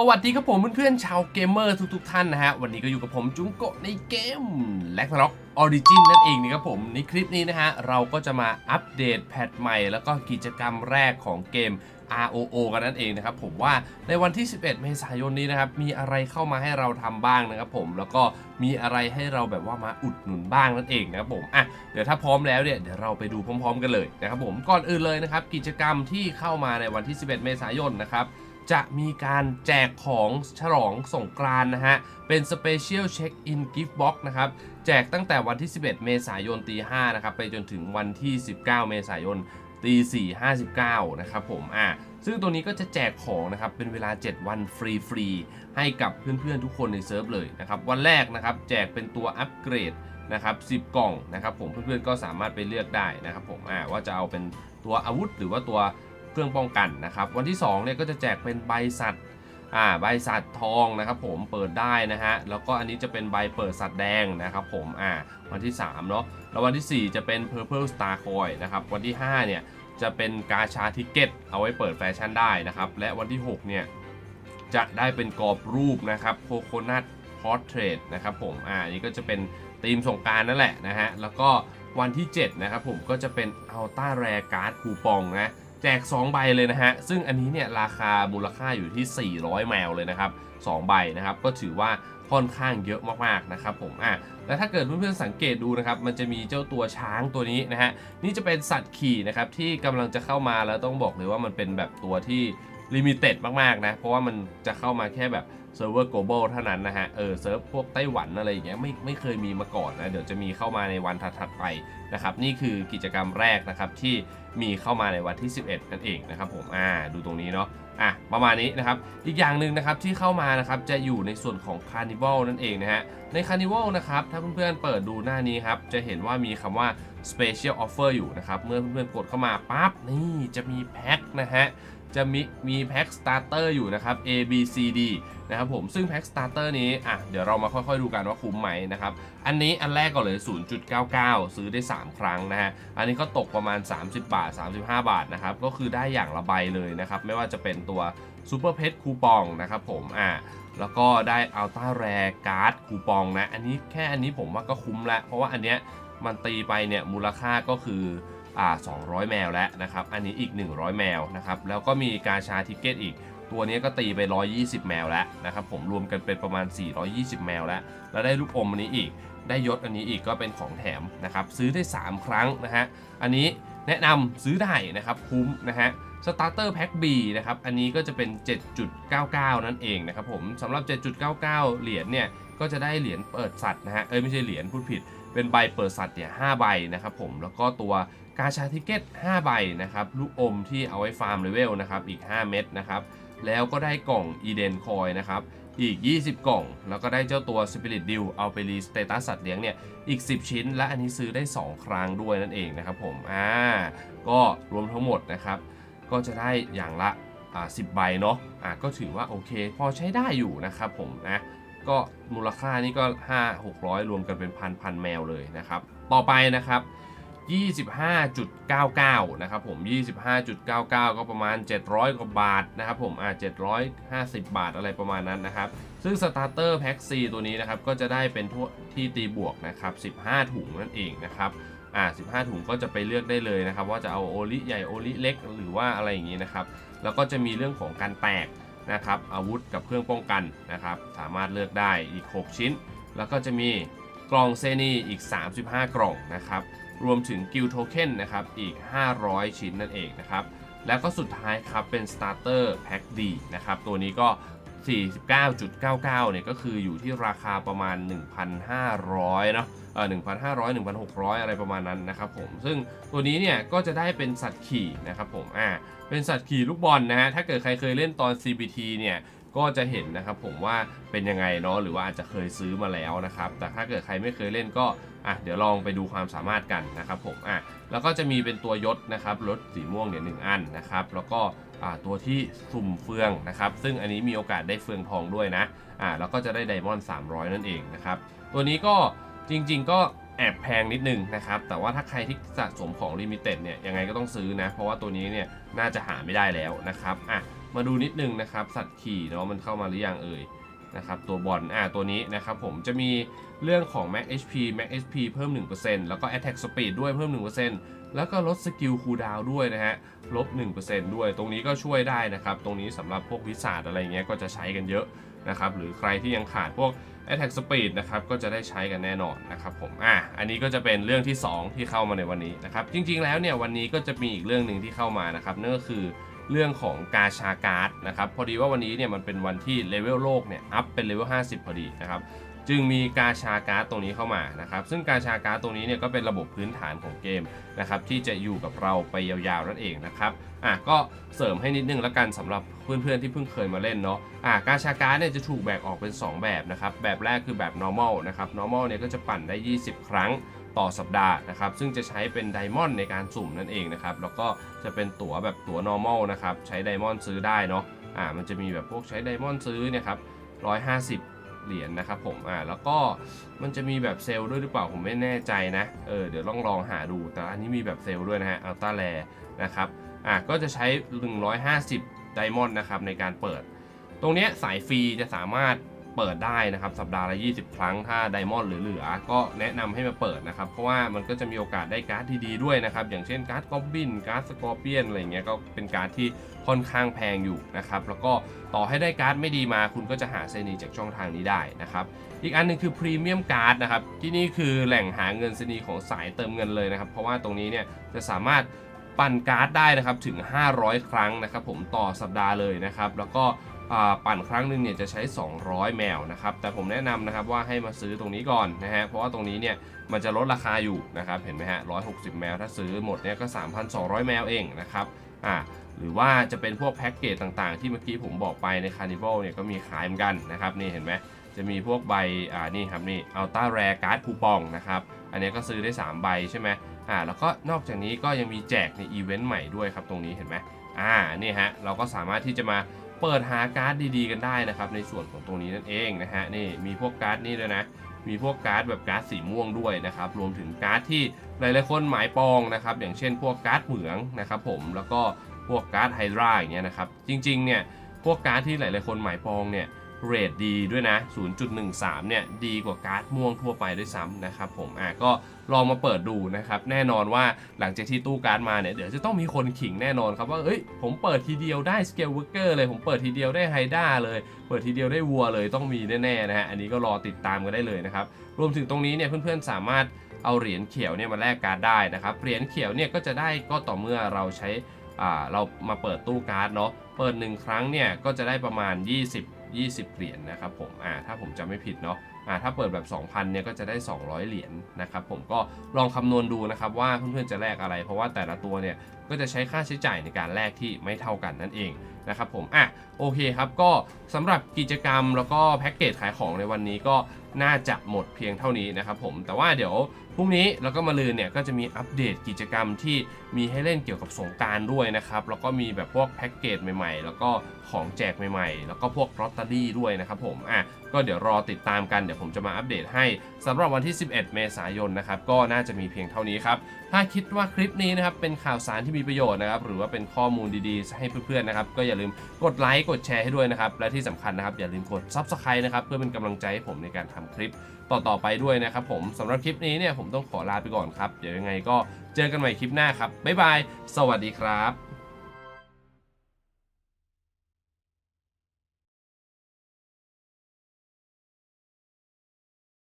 สวัสดีครับผมเพื่อนๆชาวเกมเมอร์ทุกๆท่านนะฮะ วันนี้ก็อยู่กับผมจุงโกะในเกม l a g n a r o k Origin นั่นเองนะครับผม ในคลิปนี้นะฮะ เราก็จะมาอัปเดตแพทใหม่ แล้วก็กิจกรรมแรกของเกม ROO กันนั่นเองนะครับผมว่าในวันที่ 11 เมษายนนี้นะครับ มีอะไรเข้ามาให้เราทำบ้างนะครับผมแล้วก็มีอะไรให้เราแบบว่ามาอุดหนุนบ้างนั่นเองนะครับผมอะเดี๋ยวถ้าพร้อมแล้วเนี่ยเดี๋ยวเราไปดูพร้อม ๆ กันเลยนะครับผมก่อนอื่นเลยนะครับกิจกรรมที่เข้ามาในวันที่ 11 เมษายนนะครับ จะมีการแจกของฉลองสงกรานนะฮะ เป็น Special Check In Gift Box นะครับ แจกตั้งแต่วันที่ 11 เมษายนตี5นะครับ ไปจนถึงวันที่ 19 เมษายนตี4 59 นะครับผม อ่าซึ่งตัวนี้ก็จะแจกของนะครับ เป็นเวลา 7 วันฟรีฟรีๆ ให้กับเพื่อนๆ ทุกคนในเซิร์ฟเลยนะครับ วันแรกนะครับ แจกเป็นตัวอัปเกรดนะครับ10 กล่องนะครับผม เพื่อนๆ ก็สามารถไปเลือกได้นะครับผม อ่าว่าจะเอาเป็นตัวอาวุธหรือว่าตัว เครื่องป้องกันนะครับ วันที่2เนี่ยก็จะแจกเป็นใบสัตว์อ่าใบสัตว์ทองนะครับผมเปิดได้นะฮะแล้วก็อันนี้จะเป็นใบเปิดสัตว์แดงนะครับผมอ่าวันที่3เนาะแล้ววันที่ 4 จะเป็น Purple Star Coin นะครับวันที่5เนี่ยจะเป็นกาชาทิเก็ตเอาไว้เปิดแฟชั่นได้นะครับและวันที่6เนี่ยจะได้เป็นกรอบรูปนะครับโคโคนัทพอร์เทรตนะครับผมอ่านี้ก็จะเป็นธีมสงการนั่นแหละนะฮะแล้วก็วันที่7นะครับผมก็จะเป็นอัลต้าแรการ์ดคูปองนะ แจก 2 ใบเลยนะฮะ ซึ่งอันนี้เนี่ยราคามูลค่าอยู่ที่ 400 แมวเลยนะครับ2ใบนะครับ ก็ถือว่าค่อนข้างเยอะมากๆนะครับผมอะแล้วถ้าเกิดเพื่อนๆสังเกตดูนะครับ มันจะมีเจ้าตัวช้างตัวนี้นะฮะ นี่จะเป็นสัตว์ขี่นะครับที่กำลังจะเข้ามาแล้วต้องบอกเลยว่ามันเป็นแบบตัวที่ ลิมิเต็ดมากๆนะ เพราะว่ามันจะเข้ามาแค่แบบเซิร์ฟเวอร์ global เท่านั้นนะฮะ เออเซิร์ฟพวกไต้หวันอะไรอย่างเงี้ยไม่ไม่เคยมีมาก่อนนะ เดี๋ยวจะมีเข้ามาในวันถัดๆไปนะครับ นี่คือกิจกรรมแรกนะครับที่มีเข้ามาในวันที่ 11 นั่นเองนะครับผมอ่าดูตรงนี้เนาะอะประมาณนี้นะครับ อีกอย่างหนึ่งนะครับที่เข้ามานะครับจะอยู่ในส่วนของ Carnival นั่นเองนะฮะ ใน Carnival นะครับถ้าเพื่อนๆเปิดดูหน้านี้ครับจะเห็นว่ามีคำว่า Special Offer อยู่นะครับ เมื่อเพื่อนๆกดเข้ามาปั๊บนี่จะมีแพ็คนะฮะ จะมีมีแพ็คสตาร์เตอร์อยู่นะครับ A B C D นะครับผมซึ่งแพ็คสตาร์เตอร์นี้อะเดี๋ยวเรามาค่อยๆดูกันว่าคุ้มไหมนะครับ อันนี้อันแรกก่อนเลย 0.99 ซื้อได้ 3 ครั้งนะฮะ อันนี้ก็ตกประมาณ 30 บาท 35 บาทนะครับ ก็คือได้อย่างละใบเลยนะครับ ไม่ว่าจะเป็นตัวซูเปอร์เพชคูปองนะครับผมอะแล้วก็ได้อัลต้าแรการ์ดคูปองนะ อันนี้แค่อันนี้ผมว่าก็คุ้มแล้วเพราะว่าอันเนี้ยมันตีไปเนี่ยมูลค่าก็คือ 200 แมวแล้วนะครับ อันนี้อีก 100 แมวนะครับ แล้วก็มีกาชาทิเก็ตอีก ตัวนี้ก็ตีไป 120 แมวแล้วนะครับ ผมรวมกันเป็นประมาณ 420 แมวแล้ว แล้วได้ลูกอมอันนี้อีก ได้ยศอันนี้อีกก็เป็นของแถมนะครับ ซื้อได้ 3 ครั้งนะฮะ อันนี้แนะนำซื้อได้นะครับคุ้มนะฮะสตาร์เตอร์แพ็ค B นะครับ อันนี้ก็จะเป็น 7.99 นั่นเองนะครับผมสำหรับ 7.99 เหรียญเนี่ย ก็จะได้เหรียญเปิดสัตว์นะฮะ เอ้ยไม่ใช่เหรียญพูดผิด เป็นใบเปิดสัตว์เนี่ย5ใบนะครับผมแล้วก็ตัวกาชาทิเก็ต5ใบนะครับลูกอมที่เอาไว้ฟาร์มเลเวลนะครับอีก 5 เม็ดนะครับแล้วก็ได้กล่องอีเดนคอยนะครับอีก 20 กล่อง แล้วก็ได้เจ้าตัว Spirit Deal เอาไปรีสเตตัสสัตว์เลี้ยงเนี่ยอีก 10 ชิ้น และอันนี้ซื้อได้ 2 ครั้งด้วยนั่นเองนะครับผมอ่าก็รวมทั้งหมดนะครับก็จะได้อย่างละอ่า10ใบเนาะอ่าก็ถือว่าโอเค พอใช้ได้อยู่นะครับผมนะ ก็มูลค่านี่ก็ 5 600 รวมกันเป็นพันพันแมวเลยนะครับ ต่อไปนะครับ 25.99 นะครับผม 25.99 ก็ประมาณ 700 กว่าบาทนะครับผมอ่า750 บาทอะไรประมาณนั้นนะครับ ซึ่งสตาร์เตอร์แพ็กซีตัวนี้นะครับ ก็จะได้เป็นทั่วที่ตีบวกนะครับ 15 ถุงนั่นเองนะครับอ่า15 ถุงก็จะไปเลือกได้เลยนะครับ ว่าจะเอาโอลิใหญ่โอลิเล็ก หรือว่าอะไรอย่างนี้นะครับ แล้วก็จะมีเรื่องของการแตก นะครับอาวุธกับเครื่องป้องกันนะครับสามารถเลือกได้อีก 6 ชิ้น แล้วก็จะมีกล่องเซนีอีก 35 กล่องนะครับรวมถึงกิลโทเค็นนะครับอีก 500 ชิ้นนั่นเองนะครับแล้วก็สุดท้ายครับเป็นสตาร์เตอร์แพ็คดีนะครับตัวนี้ก็ 49.99 เนี่ยก็คืออยู่ที่ราคาประมาณ 1,500 เนาะเออ1,500 1,600 อะไรประมาณนั้นนะครับผม ซึ่งตัวนี้เนี่ยก็จะได้เป็นสัตว์ขี่นะครับผมอ่าเป็นสัตว์ขี่ลูกบอลนะฮะ ถ้าเกิดใครเคยเล่นตอน CBT เนี่ยก็จะเห็นนะครับผมว่าเป็นยังไงเนาะหรือว่าอาจจะเคยซื้อมาแล้วนะครับ แต่ถ้าเกิดใครไม่เคยเล่นก็อะเดี๋ยวลองไปดูความสามารถกันนะครับผมอะแล้วก็จะมีเป็นตัวยศนะครับรถสีม่วงเนี่ยหนึ่งอันนะครับ แล้วก็ ตัวที่สุ่มเฟืองนะครับ ซึ่งอันนี้มีโอกาสได้เฟืองทองด้วยนะอ่าแล้วก็จะได้ไดมอนด์300 นั่นเองนะครับ ตัวนี้ก็จริง ๆ ก็แอบแพงนิดนึงนะครับ แต่ว่าถ้าใครที่สะสมของลิมิเต็ดเนี่ยยังไงก็ต้องซื้อนะ เพราะว่าตัวนี้เนี่ยน่าจะหาไม่ได้แล้วนะครับอะมาดูนิดนึงนะครับ สัตว์ขี่เนาะมันเข้ามาหรือยังเอ่ยนะครับตัวบอลอ่าตัวนี้นะครับผมจะมีเรื่องของ Max HP Max HP เพิ่ม 1%แล้วก็ Attack Speed ด้วยเพิ่ม 1% แล้วก็ลดสกิลคูดาวด้วยนะฮะลบ 1%ด้วย ตรงนี้ก็ช่วยได้นะครับ ตรงนี้สำหรับพวกวิสาดอะไรเงี้ยก็จะใช้กันเยอะนะครับ หรือใครที่ยังขาดพวก Attack Speed นะครับ ก็จะได้ใช้กันแน่นอนนะครับผม อะ อันนี้ก็จะเป็นเรื่องที่ 2 ที่เข้ามาในวันนี้นะครับ จริง ๆ แล้วเนี่ยวันนี้ก็จะมีอีกเรื่องหนึ่งที่เข้ามานะครับ นั่นก็คือเรื่องของกาชาการ์ดนะครับ พอดีว่าวันนี้เนี่ยมันเป็นวันที่เลเวลโลกเนี่ยอัพเป็นเลเวล50 พอดีนะครับ จึงมีกาชาการ์ดตรงนี้เข้ามานะครับ ซึ่งกาชาการ์ดตรงนี้เนี่ยก็เป็นระบบพื้นฐานของเกมนะครับที่จะอยู่กับเราไปยาวๆนั่นเองนะครับอะก็เสริมให้นิดนึงแล้วกันสำหรับเพื่อนๆที่เพิ่งเคยมาเล่นเนาะอะกาชาการ์ดเนี่ยจะถูกแบ่งออกเป็น 2 แบบนะครับแบบแรกคือแบบ normal นะครับ normal เนี่ยก็จะปั่นได้ 20 ครั้งต่อสัปดาห์นะครับ ซึ่งจะใช้เป็นไดมอนด์ในการสุ่มนั่นเองนะครับ แล้วก็จะเป็นตั๋วแบบตั๋ว normal นะครับ ใช้ไดมอนด์ซื้อได้เนาะ อ่า มันจะมีแบบพวกใช้ไดมอนด์ซื้อเนี่ยครับ150 เหรียญนะครับผมอ่าแล้วก็มันจะมีแบบเซลล์ด้วยหรือเปล่าผมไม่แน่ใจนะเออเดี๋ยวลองลองหาดูแต่อันนี้มีแบบเซลล์ด้วยนะฮะอัลต้าแลนะครับอ่าก็จะใช้ 150 ไดมอนด์นะครับในการเปิด ตรงเนี้ยสายฟรีจะสามารถ เปิดได้นะครับ สัปดาห์ละ 20 ครั้งถ้าไดมอนด์เหลือๆก็แนะนำให้มาเปิดนะครับ เพราะว่ามันก็จะมีโอกาสได้การ์ดที่ดีด้วยนะครับ อย่างเช่นการ์ดกอบบินการ์ดสกอร์เปียนอะไรเงี้ยก็เป็นการ์ดที่ค่อนข้างแพงอยู่นะครับ แล้วก็ต่อให้ได้การ์ดไม่ดีมา คุณก็จะหาเซนีจากช่องทางนี้ได้นะครับ อีกอันหนึงคือพรีเมียมการ์ดนะครับ ที่นี่คือแหล่งหาเงินเซนีของสายเติมเงินเลยนะครับ เพราะว่าตรงนี้เนี่ยจะสามารถปั่นการ์ดได้นะครับถึง 500 ครั้งนะครับผมต่อสัปดาห์เลยนะครับ แล้วก็ ปั่นครั้งหนึ่งเนี่ยจะใช้ 200 แมวนะครับ แต่ผมแนะนำนะครับว่าให้มาซื้อตรงนี้ก่อนนะฮะ เพราะว่าตรงนี้เนี่ยมันจะลดราคาอยู่นะครับ เห็นไหมฮะ 160 แมว ถ้าซื้อหมดเนี่ยก็ 3,200 แมวเองนะครับ อ่า หรือว่าจะเป็นพวกแพ็กเกจต่างๆ ที่เมื่อกี้ผมบอกไปในคาร์นิวัลเนี่ยก็มีขายเหมือนกันนะครับ นี่เห็นไหมจะมีพวกใบ อ่า นี่ครับนี่อัลต้าแรการ์ดคูปองนะครับ อันนี้ก็ซื้อได้ 3 ใบใช่ไหมอ่า แล้วก็นอกจากนี้ก็ยังมีแจกในอีเวนต์ใหม่ด้วยครับ ตรงนี้เห็นไหมอ่า นี่ฮะ เราก็สามารถที่จะมา เปิดหาการ์ดดีๆกันได้นะครับในส่วนของตรงนี้นั่นเองนะฮะนี่มีพวกการ์ดนี่ด้วยนะมีพวกการ์ดแบบการ์ดสีม่วงด้วยนะครับรวมถึงการ์ดที่หลายๆคนหมายปองนะครับอย่างเช่น พวกการ์ดเหมืองนะครับผมแล้วก็พวกการ์ดไฮดราอย่างเงี้ยนะครับจริงๆเนี่ยพวกการ์ดที่หลายๆคนหมายปองเนี่ย เรทดีด้วยนะ 0.13 เนี่ย ดีกว่าการ์ดม่วงทั่วไปด้วยซ้ำนะครับผม อะก็ลองมาเปิดดูนะครับ แน่นอนว่าหลังจากที่ตู้การ์ดมาเนี่ย เดี๋ยวจะต้องมีคนขิงแน่นอนครับว่า เอ้ย ผมเปิดทีเดียวได้สเกลเวอร์เกอร์เลย ผมเปิดทีเดียวได้ไฮด้าเลย เปิดทีเดียวได้วัวเลย ต้องมีแน่ๆนะฮะ อันนี้ก็รอติดตามกันได้เลยนะครับ รวมถึงตรงนี้เนี่ยเพื่อนๆสามารถเอาเหรียญเขียวเนี่ยมาแลกการ์ดได้นะครับ เหรียญเขียวเนี่ยก็จะได้ก็ต่อเมื่อเราใช้ อ่า เรามาเปิดตู้การ์ดเนาะ เปิด 1 ครั้งเนี่ยก็จะได้ประมาณ 20 20 เหรียญนะครับผมอ่าถ้าผมจำไม่ผิดเนาะ อ่าถ้าเปิดแบบ 2,000เนี่ยก็จะได้ 200 เหรียญนะครับผมก็ลองคำนวณดูนะครับว่าเพื่อนๆจะแลกอะไร เพราะว่าแต่ละตัวเนี่ยก็จะใช้ค่าใช้จ่ายในการแลกที่ไม่เท่ากันนั่นเองนะครับผมอะโอเคครับก็สำหรับกิจกรรมแล้วก็แพ็กเกจขายของในวันนี้ก็น่าจะหมดเพียงเท่านี้นะครับผมแต่ว่าเดี๋ยวพรุ่งนี้แล้วก็มาลืนเนี่ยก็จะมีอัปเดตกิจกรรมที่มีให้เล่นเกี่ยวกับสงการด้วยนะครับแล้วก็มีแบบพวกแพ็กเกจใหม่ๆ แล้วก็ของแจกใหม่ๆ แล้วก็พวกลอตเตอรี่ด้วยนะครับผมอะก็เดี๋ยวรอติดตามกันเดี๋ยวผมจะมาอัปเดตให้สำหรับวันที่ 11 เมษายนนะครับก็น่าจะมีเพียงเท่านี้ครับถ้าคิดว่าคลิปนี้นะครับเป็นข่าวสารที่มีประโยชน์นะครับหรือว่าเป็นข้อมูลดีๆ ให้เพื่อนๆนะครับก็อย่าลืมกดไลค์กดแชร์ให้ด้วยนะครับและที่สำคัญนะครับอย่าลืมกด Subscribe นะครับเพื่อเป็นกำลังใจให้ผมในการทำคลิปต่อๆไปด้วยนะครับผมสำหรับคลิปนี้เนี่ยผมต้องขอลาไปก่อนครับเดี๋ยวยังไงก็เจอกันใหม่คลิปหน้าครับบ๊ายบายสวัสดีครับ